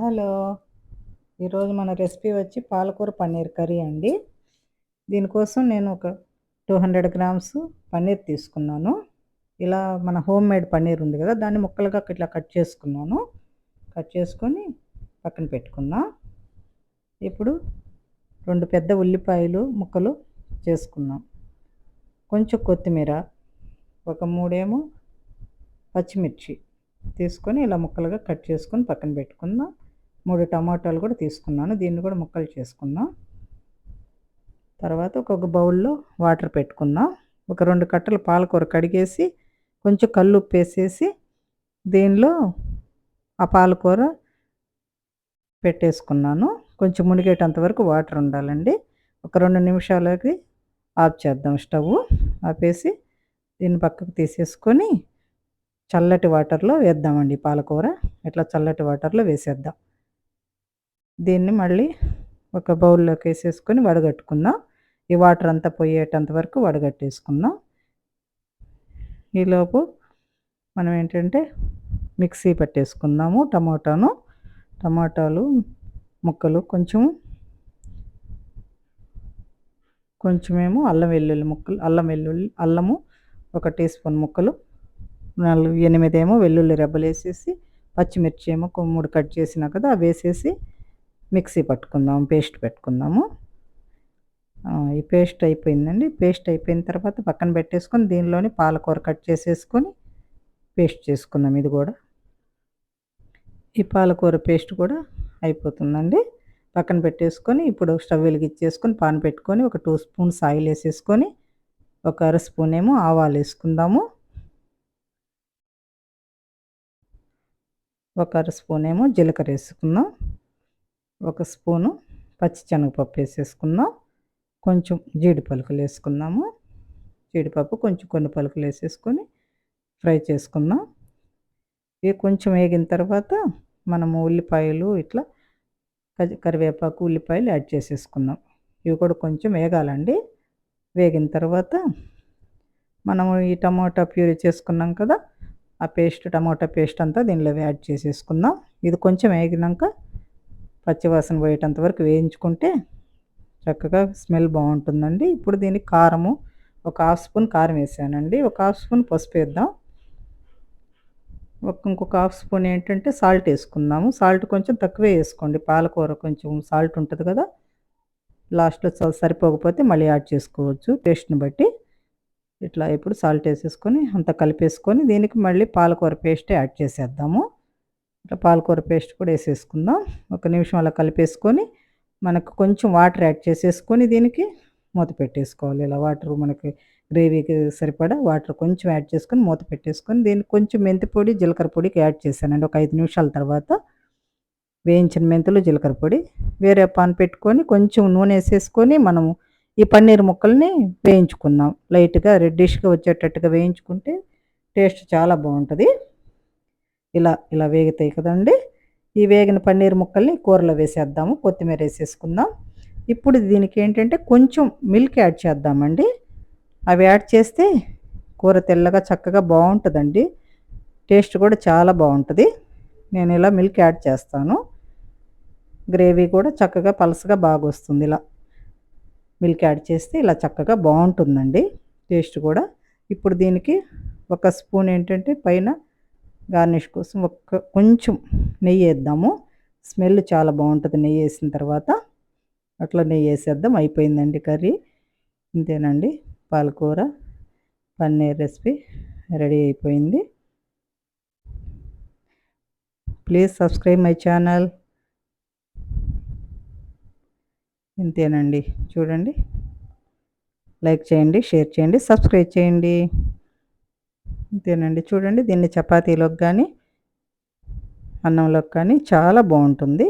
Hello. ఈరోజు మన recipe వచ్చి పాలకూర పన్నీర్ కర్రీ అండి. దీనికోసం నేను ఒక టూ హండ్రెడ్ గ్రామ్స్ పన్నీర్ తీసుకున్నాను. ఇలా మన హోమ్ మేడ్ పన్నీర్ ఉంది కదా దాన్ని ముక్కలుగా ఇట్లా కట్ చేసుకున్నాను. కట్ చేసుకొని పక్కన పెట్టుకున్నా. ఇప్పుడు రెండు పెద్ద ఉల్లిపాయలు ముక్కలు చేసుకున్నాం. కొంచెం కొత్తిమీర ఒక మూడేమో పచ్చిమిర్చి తీసుకొని ఇలా ముక్కలుగా కట్ చేసుకొని పక్కన పెట్టుకుందాం మూడు టమాటాలు కూడా తీసుకున్నాను. దీన్ని కూడా ముక్కలు చేసుకుందాం. తర్వాత ఒక బౌల్లో వాటర్ పెట్టుకుందాం. ఒక రెండు కట్టలు పాలకూర కడిగేసి కొంచెం కళ్ళు ఉప్పేసేసి దీనిలో ఆ పాలకూర పెట్టేసుకున్నాను. కొంచెం మునిగేటంత వరకు వాటర్ ఉండాలండి. ఒక రెండు నిమిషాలకి ఆఫ్ చేద్దాం స్టవ్. ఆపేసి దీన్ని పక్కకు తీసేసుకొని చల్లటి వాటర్లో వేద్దామండి పాలకూర. ఇట్లా చల్లటి వాటర్లో వేసేద్దాం. దీన్ని మళ్ళీ ఒక బౌల్లోకి వేసేసుకొని వడగట్టుకుందాం. ఈ వాటర్ అంతా పోయేటంత వరకు వడగట్టేసుకుందాం. ఈలోపు మనం ఏంటంటే మిక్సీ పట్టేసుకుందాము టమాటాను. టమాటాలు ముక్కలు కొంచెం కొంచెమేమో అల్లం వెల్లుల్లి ముక్కలు అల్లం వెల్లుల్లి అల్లము ఒక టీ స్పూన్ ముక్కలు నాలుగు ఎనిమిదేమో వెల్లుల్లి రెబ్బలు వేసేసి పచ్చిమిర్చి ఏమో మూడు కట్ చేసినా కదా అవి వేసేసి మిక్సీ పట్టుకుందాం పేస్ట్ పెట్టుకుందాము. ఈ పేస్ట్ అయిపోయిందండి. పేస్ట్ అయిపోయిన తర్వాత పక్కన పెట్టేసుకొని దీనిలోని పాలకూర కట్ చేసేసుకొని పేస్ట్ చేసుకుందాం. ఇది కూడా ఈ పాలకూర పేస్ట్ కూడా అయిపోతుందండి. పక్కన పెట్టేసుకొని ఇప్పుడు స్టవ్ వెలిగించేసుకొని పాన్ పెట్టుకొని ఒక టూ స్పూన్స్ ఆయిల్ వేసేసుకొని ఒక అర స్పూన్ ఏమో ఆవాలు వేసుకుందాము. ఒక అర స్పూన్ ఏమో జీలకర్ర వేసుకుందాం. ఒక స్పూను పచ్చిశనగపప్పు వేసేసుకుందాం. కొంచెం జీడి పలుకులు వేసుకుందాము. జీడిపప్పు కొంచెం కొన్ని పలుకులు వేసేసుకొని ఫ్రై చేసుకుందాం. ఇవి కొంచెం వేగిన తర్వాత మనము ఉల్లిపాయలు ఇట్లా కరివేపాకు ఉల్లిపాయలు యాడ్ చేసేసుకుందాం. ఇవి కూడా కొంచెం వేగాలండి. వేగిన తర్వాత మనము ఈ టమాటా ప్యూరీ చేసుకున్నాం కదా ఆ పేస్ట్ టమాటా పేస్ట్ అంతా దీనిలో యాడ్ చేసేసుకుందాం. ఇది కొంచెం వేగినాక పచ్చివాసన పోయేటంత వరకు వేయించుకుంటే చక్కగా స్మెల్ బాగుంటుందండి. ఇప్పుడు దీనికి కారము ఒక హాఫ్ స్పూన్ కారం వేసానండి. ఒక హాఫ్ స్పూన్ పసుపు వేద్దాం. ఒక ఇంకొక హాఫ్ స్పూన్ ఏంటంటే సాల్ట్ వేసుకుందాము. సాల్ట్ కొంచెం తక్కువే వేసుకోండి. పాలకూర కొంచెం సాల్ట్ ఉంటుంది కదా లాస్ట్లో సరిపోకపోతే మళ్ళీ యాడ్ చేసుకోవచ్చు. టేస్ట్ని బట్టి ఇట్లా ఇప్పుడు సాల్ట్ వేసేసుకొని అంతా కలిపేసుకొని దీనికి మళ్ళీ పాలకూర పేస్ట్ యాడ్ చేసేద్దాము. ఇట్లా పాలకూర పేస్ట్ కూడా వేసేసుకుందాం. ఒక నిమిషం అలా కలిపేసుకొని మనకు కొంచెం వాటర్ యాడ్ చేసేసుకొని దీనికి మూత పెట్టేసుకోవాలి. ఇలా వాటర్ మనకి గ్రేవీకి సరిపడా వాటర్ కొంచెం యాడ్ చేసుకొని మూత పెట్టేసుకొని దీనికి కొంచెం మెంతి పొడి జీలకర్ర పొడికి యాడ్ చేశానండి. ఒక ఐదు నిమిషాల తర్వాత వేయించిన మెంతులు జీలకర్ర పొడి వేరే పాన్ పెట్టుకొని కొంచెం నూనె వేసేసుకొని మనము ఈ పన్నీర్ ముక్కల్ని వేయించుకుందాం. లైట్గా రెడ్డిష్గా వచ్చేటట్టుగా వేయించుకుంటే టేస్ట్ చాలా బాగుంటుంది. ఇలా ఇలా వేగుతాయి కదండి. ఈ వేగిన పన్నీర్ ముక్కల్ని కూరలో వేసేద్దాము కొత్తిమీర వేసేసుకుందాం. ఇప్పుడు దీనికి ఏంటంటే కొంచెం మిల్క్ యాడ్ చేద్దామండి. అవి యాడ్ చేస్తే కూర తెల్లగా చక్కగా బాగుంటుందండి. టేస్ట్ కూడా చాలా బాగుంటుంది. నేను ఇలా మిల్క్ యాడ్ చేస్తాను. గ్రేవీ కూడా చక్కగా పలసగా బాగా వస్తుంది ఇలా. మిల్క్ యాడ్ చేస్తే ఇలా చక్కగా బాగుంటుందండి. టేస్ట్ కూడా. ఇప్పుడు దీనికి ఒక స్పూన్ ఏంటంటే పైన గార్నిష్ కోసం ఒక్క కొంచెం నెయ్యి వేద్దాము. స్మెల్ చాలా బాగుంటుంది నెయ్యి వేసిన తర్వాత. అట్లా నెయ్యి వేసేద్దాం. అయిపోయిందండి కర్రీ. ఇంతేనండి. పాలకూర పన్నీర్ రెసిపీ రెడీ అయిపోయింది. Please subscribe my channel. ఇంతేనండి. చూడండి. లైక్ చేయండి షేర్ చేయండి సబ్స్క్రైబ్ చేయండి. అంతేనండి చూడండి దీన్ని చపాతీలోకి కానీ అన్నంలోకి కానీ చాలా బాగుంటుంది.